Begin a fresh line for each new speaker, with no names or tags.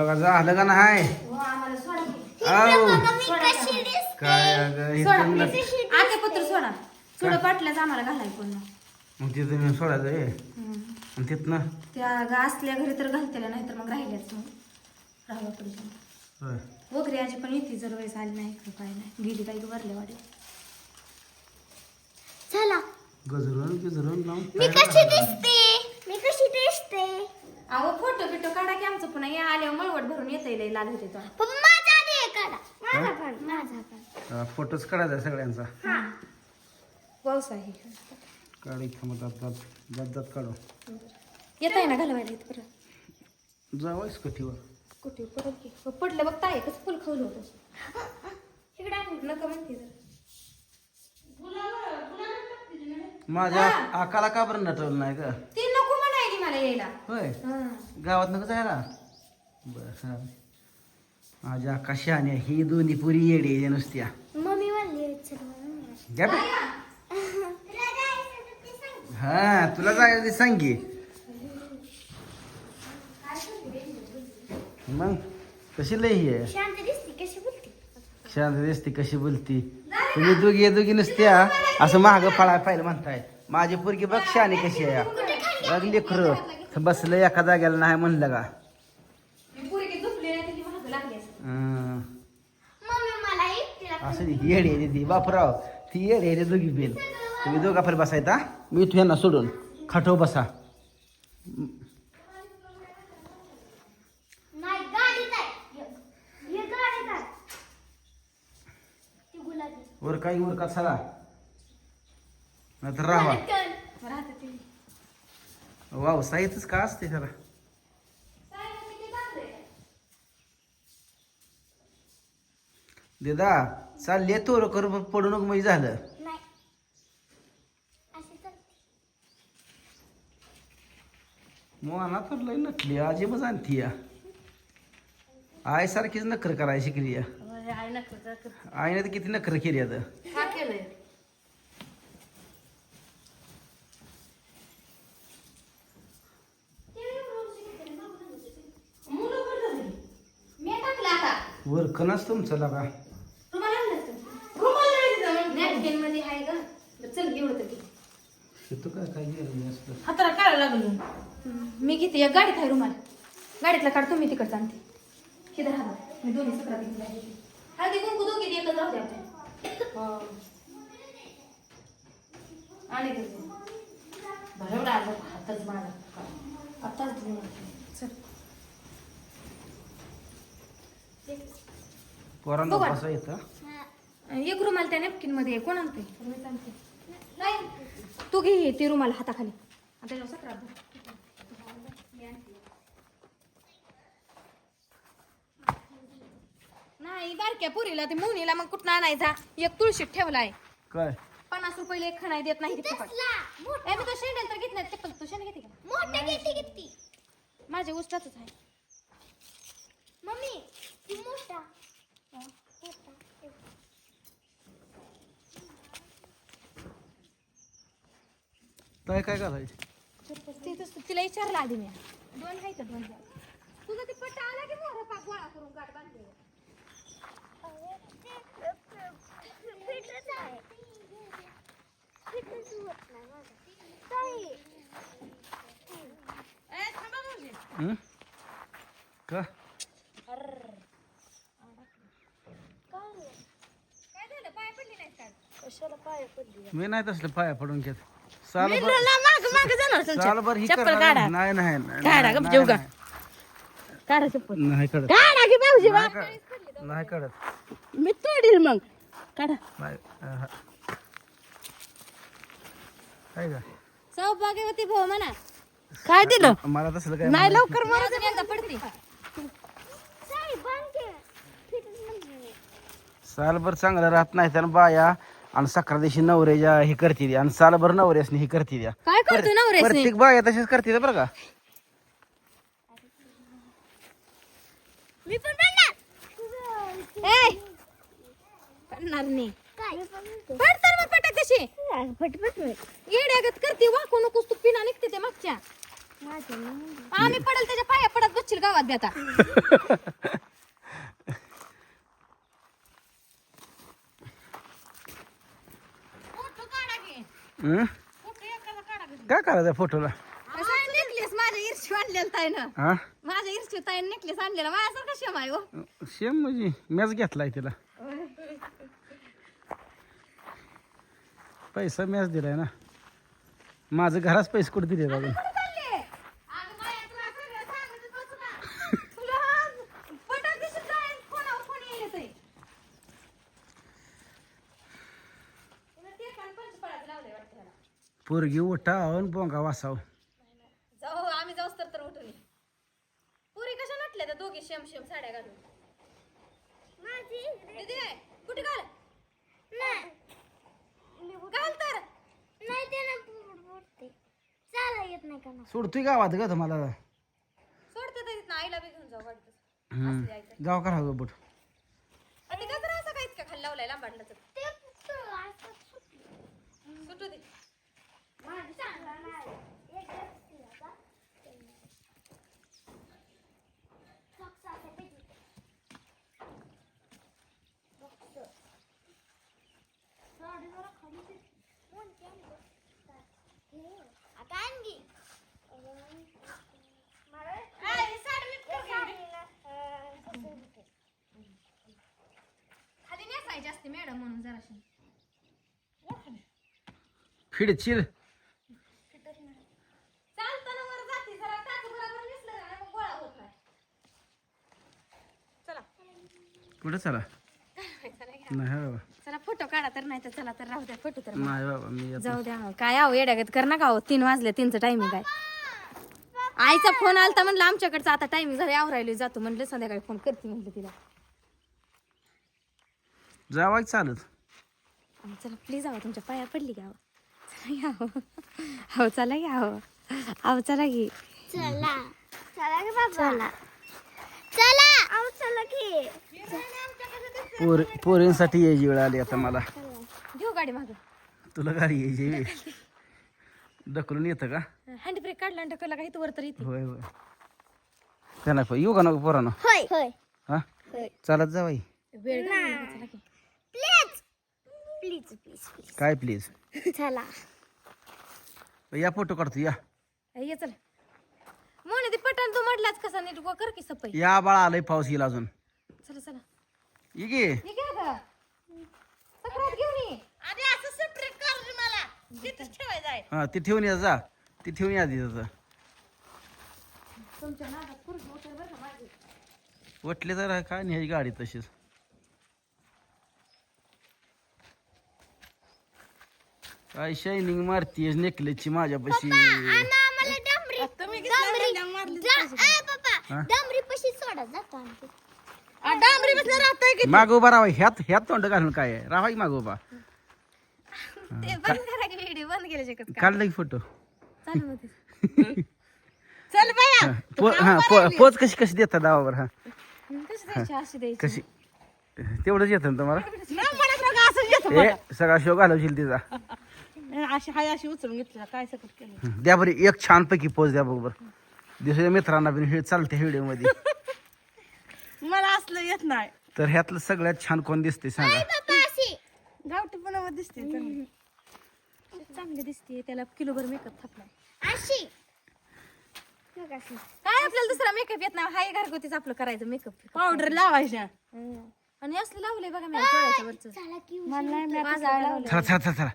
बघा झालं का नाही?
हो की. का?
काय अगं.
आते पत्र सोडा. सोडा पाटल्याच आम्हाला घालाय कोण
मग तिथं मी सोडायचं आहे. आणि तिथनं?
त्या गा असल्या घरी तर घालतेल्या नाही तर मग राहिल्याच मग राहावा पुढे
होय.
वगैरे आजी पण येते जर वेळेस आली नाही इकडं काय नाही. गेली काही भरले वाटे
चला.
गजरून गजरून लावून
मी कशी? दिसते? दिसते
अहो फोटो बिटो काढा की आमचं पुन्हा. या आल्यावर मळवट भरून येता येईल लाल होते तो.
माझा आधी हे काढा. माझा पण माझा पण.
अं, फोटोच काढायचा सगळ्यांचा?
हा.
पाऊस आहे.
काढ इथं मग काढू.
येत आहे ना घालवायला इथं परत?
जावायच कठीवर
कुठे? परत की हो, पडलं बघता आहे कसं फुल खावलं होतं.
इकडे आण.
नका म्हणते जरा.
माझ्या आकाला का बरं नटवलं नाही का
मला यायला.
होय. गावात नको जायला बर. माझ्या आकाशी आणि ही दोन्ही पुरी येडी नुसत्या.
मम्मी म्हणली
बे. हा तुला जायचं ते सांग की. मग कशी लई ही आहे?
शांत दिसते कशी बोलते?
शांत दिसते कशी बोलती? तुम्ही दोघी दोघी नुसत्या असं महाग फळा पाहिलं म्हणताय. माझी पोरगी बघ शानी कशी आहे. बघ लेकरं बसलं एका जाग्याला नाही म्हणलं का?
लागली असं
हं.
मम्मी मला एकटीला
असं नाही, येडी आहे ती. बापराव ती येडी आहे रे दोघी बेल तुम्ही दोघा पण बसायचा मी तू यांना सोडून. खाटो बसा.
नाही गाडीत आहे. गाडीत आहे. ती गुलाबी.
वर काही वर का चला. नाहीतर राहा. वाव साहित्यच का असते त्याला देदा चालले तोर करून पडू नको म्हणजे झालं. मोना तर लय नटली अजिबच आणती या आय सारखीच नखर करायला शिकली या आईने तर किती नखर केली आता
हा केलंय मी टाकलं आता
वर कनाच तुमचं लागा.
रुमाल आणलास का? रुमाल नाही मग. Napkin मध्ये आहे का? बरं, चल घेऊन होतं ते
तू काय काय गेलं असतं
हाताला काढायला लागलो? मी घेते या गाडीत आहे रुमाल. गाडीतला काढ तुम्ही तिकडचा आणते. किती राहा मी दोन्ही सकरा घेतल्या हळदी कुंकू दोघी राहू आपण आणि ते बरं आलं हातच माझा आताच धुवून आणते.
पोरांना
बघा.
बसा येतं
एक रुमाल त्या नॅपकिनमध्ये आहे. कोण आणते तू घे हे, ते रुमाल हाताखाली. आता त्याच्यावर आणते. नाही बारक्या पुरीला ते मुनीला मग कुठं आणायचा? एक तुळशीत ठेवलाय.
काय?
पन्नास रुपये एक खणाय देत नाही ती फुकट
तसला मोठा.
ए, मी तो शेंडेल तर घेत नाही चप्पल तू शेंड घेते का?
मोठा घेते किती
माझ्या उस्ताच आहे.
मम्मी ती मोठा हा, मोठा.
काय काय घालायचं?
ते तसं तिला विचारलं आधी मी. दोन आहे तर दोन? तुझा ते पट्टा आला की मोर पाक गोळा करून गाठ बांधले
आहे.
हं? का?
काय झालं? पाय पडली नाही काय
कशाला पाय पडली?
मी नाही तसलं पाया पडून घेत. साल
माग माग जाणार
सालभर ही
चप्पल
करणार
काढा.
नाही नाही नाही,
काढा,
नाही,
गप
नाही,
जेवू का?
नाही.
काढा चप्पल.
नाही कळत
काढा की भाऊजी
नाही कळत नाही कळत
मी तोडील मग. काढा.
नाही अहं. आहे का?
सौभाग्यवती भाऊ म्हणा. काय दिलं?
मला तसलं काय
नाही लवकर मला एकदा पडते.
सालभर चांगलं राहत नाही त्यानं बाया. आणि सकाळ दिवशी नवऱ्याच्या हे करते द्या आणि सालभर नवऱ्यासनी हे करते द्या
काय करतो नवऱ्यासनी?
प्रत्येक बाया तशाच करते बरं का.
मी पण बनणार
ए पडणार नाही. मग पटा
मी.
येड्यागत करते वाकू नकोस तू पिना निघते ते मागच्या. आम्ही पडेल त्याच्या पाया पडत बसशील गावात बी आता
हं? काय करायचं फोटोला?
नेकलेस माझ्या इर्शी आणलेला ताईनं.
हा?
माझ्या इर्शी ताईनं नेकलेस आणलेला. माझ्यासारखा शेम आहे हो.
सेम म्हणजे मॅच घेतलाय तिला. पैसा मॅच दिलाय ना. माझं घराच पैसे कुठे दिले अजून पोरगी उठावून बोंगा वासाव.
जाऊ आम्ही जाऊस तर तर उठून पुरी कशा नटल्या त्या दोघी शेम शेम साड्या घालून?
माझी
दीदी कुठे घाल?
नाही.
घाल तर.
नाही ते ना बुडते. चाला येत नाही का
सोडतोय गावात ग तुम्हाला.
सोडते तर तिथं आईला बी घेऊन जाऊ वाटतं.
हम्म. गाव करा गं बुट
आणि का जरा असं काय इतका खाली लावलाय लांबाडला तर
ते असं सुटलं.
सुटू दे.
माझं चिर नाही एकच दिवसा. फक्त असं पाहिजे. फक्त. साडी जरा खाली दे. कोणती आणली? हे. आता आणली. मला-
ए, ही साडी नीट
ते
कर गं.
साडीला, अं, असं होतं.
खाली नेसायची असते मॅडम म्हणून जराशी
फिडचिल
चालताना वर जाते जरा टाच बरोबर नेसलं का नाही मग गोळा होत नाही चला
कुठं चला? नाही बाबा.
चला फोटो काढा तर नाही तर चला तर राहू द्या फोटो तर
नाही बाबा मी आता-
जाऊ द्या काय आहो येड्यागत कर नका हो तीन वाजले तीनचं टायमिंग आहे. आईचा फोन आलता म्हणलं आमच्याकडचा आता टायमिंग झाला आवरायला जातो म्हणलं संध्याकाळी फोन करते म्हणलं तिला.
जावाय चालत.
अहो, चला प्लीज आहो तुमच्या पाया पडली का चला या हो हो चला या हो अहो चला की.
चला. चला की बाबा. चला. चला अहो चला की.
पोर पोरींसाठी यायची वेळ आली आता मला.
घेऊ गाडी माग.
तुला गाडी यायची. ढकलून येतं का?
हँड ब्रेक काढला आणि ढकलला का इथं वर तर येते.
होय होय. त्यांना पण येऊ का नको पोरानं?
होय. होय.
हा? चालत जावाई
वेळ घालवू नका, चला की.
प्लीज. प्लीज प्लीज
काय प्लीज
प्लीज? चला.
या फोटो काढतो या.
ए, ये चल. मोने ते तू म्हटलाच कसा नीट गो कर की सपई.
या बाळा आलंय पाऊस येईल अजून.
चला चला.
ये गे
हे घ्या ग सगळ्यात घेऊन ये.
हा ती ठेवून या जा. ती ठेवून या आधी
तुमच्या नादात पुरुष उचल बरं का माझी
वटले तर काय नाही गाडी तशीच. काय शायनिंग मारतीये नेकलेसची माझ्यापाशी.
डांबरी पशी सोडा जातो आमची.
डांबरी बसला राहतोय
माग उभा राहा ह्यात ह्यात तोंड घालून काय आहे? राहा माग उभा.
ते बंद करा की व्हिडिओ बंद केल्या शकत का?
काढलं की फोटो.
चालू मध्ये चल बाया.
हा पो- पोच कशी कशी देतात दावावर हा?
कशी द्यायची? अशी द्यायची.
कशी? तेवढंच येतं ना तुम्हाला? ए सगळा शो घालवशील तिचा.
अशी हाय अशी उचलून घेतली काय सकट केलं?
हं, द्या बरी एक छानपैकी पोच द्या बरोबर. दुसऱ्या मित्रांना पण हे चालते व्हिडिओमध्ये.
मला असलं येत नाही.
तर ह्यातलं सगळ्यात छान कोण दिसते सांगा.
पप्पा अशी.
गावठी पण दिसते चांगली.
चांगली दिसते त्याला किलोभर मेकअप थापलाय.
अशी.
काय आपल्याला दुसरा मेकअप येत नाही हाय घरगुतीच आपलं करायचं मेकअप
पावडर लावायच्या.
आणि असलं लावलंय बघा मी डोळ्याच्या वरच.
चला की
माझा
चला चला चला चला.